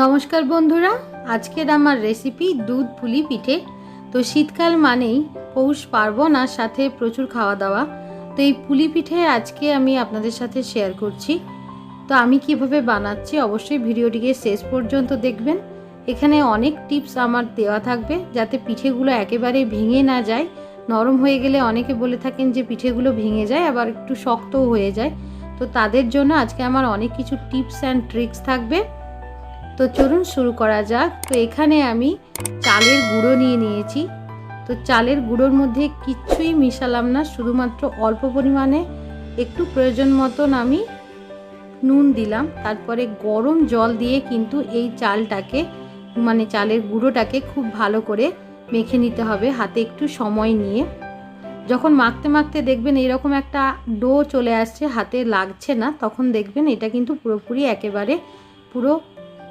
নমস্কার বন্ধুরা, আজকের আমার রেসিপি দুধ পুলি পিঠে। তো শীতকাল মানেই পৌষ পার্বণ আর সাথে প্রচুর খাওয়া দাওয়া। তো এই পুলি পিঠে আজকে আমি আপনাদের সাথে শেয়ার করছি। তো আমি কীভাবে বানাচ্ছি অবশ্যই ভিডিওটিকে শেষ পর্যন্ত দেখবেন। এখানে অনেক টিপস আমার দেওয়া থাকবে যাতে পিঠেগুলো একেবারে ভেঙে না যায়। নরম হয়ে গেলে অনেকে বলে থাকেন যে পিঠেগুলো ভেঙে যায়, আবার একটু শক্তও হয়ে যায়। তো তাদের জন্য আজকে আমার অনেক কিছু টিপস অ্যান্ড ট্রিক্স থাকবে। তো চলুন শুরু করা যাক। তো এখানে আমি চালের গুঁড়ো নিয়ে নিয়েছি। তো চালের গুঁড়োর মধ্যে কিচ্ছুই মিশালাম না, শুধুমাত্র অল্প পরিমাণে একটু প্রয়োজন মতন আমি নুন দিলাম। তারপরে গরম জল দিয়ে কিন্তু এই চালটাকে মানে চালের গুঁড়োটাকে খুব ভালো করে মেখে নিতে হবে হাতে একটু সময় নিয়ে। যখন মাখতে মাখতে দেখবেন এরকম একটা ডো চলে আসছে, হাতে লাগছে না, তখন দেখবেন এটা কিন্তু পুরোপুরি একেবারে পুরো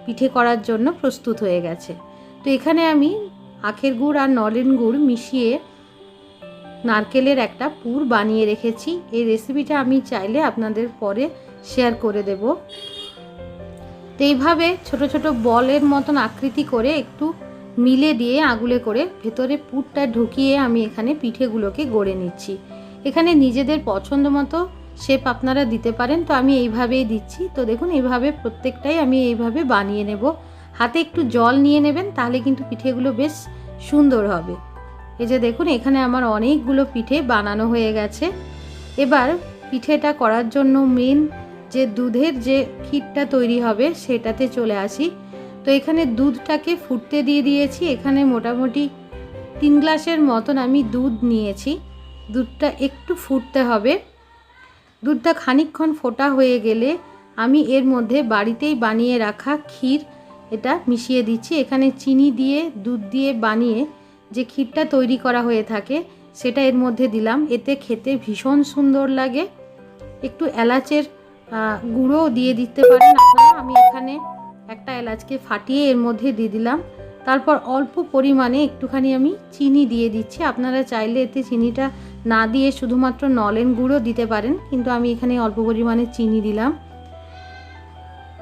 পিঠে করার জন্য প্রস্তুত হয়ে গেছে। তো এখানে আমি আখের গুড় আর নলেন গুড় মিশিয়ে নারকেলের একটা পুর বানিয়ে রেখেছি। এই রেসিপিটা আমি চাইলে আপনাদের পরে শেয়ার করে দেব। তো এইভাবে ছোট ছোট বলের মতন আকৃতি করে একটু মিলে দিয়ে আগুলে করে ভেতরে পুরটা ঢুকিয়ে আমি এখানে পিঠেগুলোকে গড়ে নিচ্ছি। এখানে নিজেদের পছন্দ মতো শেপ আপনারা দিতে পারেন, তো আমি এইভাবেই দিচ্ছি। তো দেখুন, এইভাবে প্রত্যেকটাই আমি এইভাবে বানিয়ে নেব। হাতে একটু জল নিয়ে নেবেন, তাহলে কিন্তু পিঠেগুলো বেশ সুন্দর হবে। এই যে দেখুন, এখানে আমার অনেকগুলো পিঠে বানানো হয়ে গেছে। এবার পিঠেটা করার জন্য মেন যে দুধের যে ক্ষীরটা তৈরি হবে, সেটাতে চলে আসি। তো এখানে দুধটাকে ফুটতে দিয়ে দিয়েছি। এখানে মোটামুটি তিন গ্লাসের মতন আমি দুধ নিয়েছি। দুধটা একটু ফুটতে হবে। দুধটা খানিকক্ষণ ফোটা হয়ে গেলে আমি এর মধ্যে বাড়িতেই বানিয়ে রাখা ক্ষীর এটা মিশিয়ে দিচ্ছি। এখানে চিনি দিয়ে, দুধ দিয়ে বানিয়ে যে ক্ষীরটা তৈরি করা হয়ে থাকে, সেটা এর মধ্যে দিলাম। এতে খেতে ভীষণ সুন্দর লাগে। একটু এলাচের গুঁড়ো দিয়ে দিতে পারেন আপনারা। আমি এখানে একটা এলাচকে ফাটিয়ে এর মধ্যে দিয়ে দিলাম। তারপর অল্প পরিমাণে একটুখানি আমি চিনি দিয়ে দিচ্ছি। আপনারা চাইলে এতে চিনিটা না দিয়ে শুধুমাত্র নলেন গুঁড়ো দিতে পারেন, কিন্তু আমি এখানে অল্প পরিমাণে চিনি দিলাম।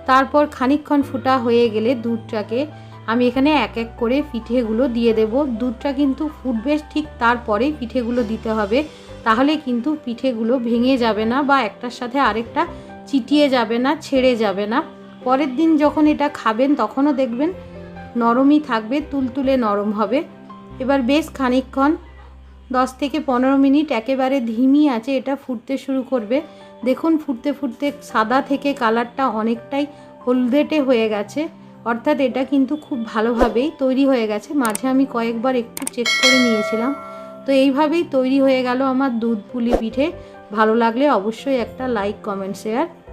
তারপর খানিকক্ষণ ফুটা হয়ে গেলে দুধটাকে আমি এখানে এক এক করে পিঠেগুলো দিয়ে দেব। দুধটা কিন্তু ফুটবে ঠিক তারপরেই পিঠেগুলো দিতে হবে। তাহলে কিন্তু পিঠেগুলো ভেঙে যাবে না বা একটার সাথে আরেকটা চিটিয়ে যাবে না, ছেড়ে যাবে না। পরের দিন যখন এটা খাবেন, তখনও দেখবেন নরমই থাকবে, তুলতুলে নরম হবে। এবার বেশ খানিকক্ষণ দশ থেকে পনেরো মিনিট একেবারে ধিমি আছে, এটা ফুটতে শুরু করবে। দেখুন, ফুটতে ফুটতে সাদা থেকে কালারটা অনেকটাই হলদেটে হয়ে গেছে। অর্থাৎ এটা কিন্তু খুব ভালোভাবেই তৈরি হয়ে গেছে। মাঝে আমি কয়েকবার একটু চেক করে নিয়েছিলাম। তো এইভাবেই তৈরি হয়ে গেল আমার দুধ পুলি পিঠে। ভালো লাগলে অবশ্যই একটা লাইক কমেন্ট শেয়ার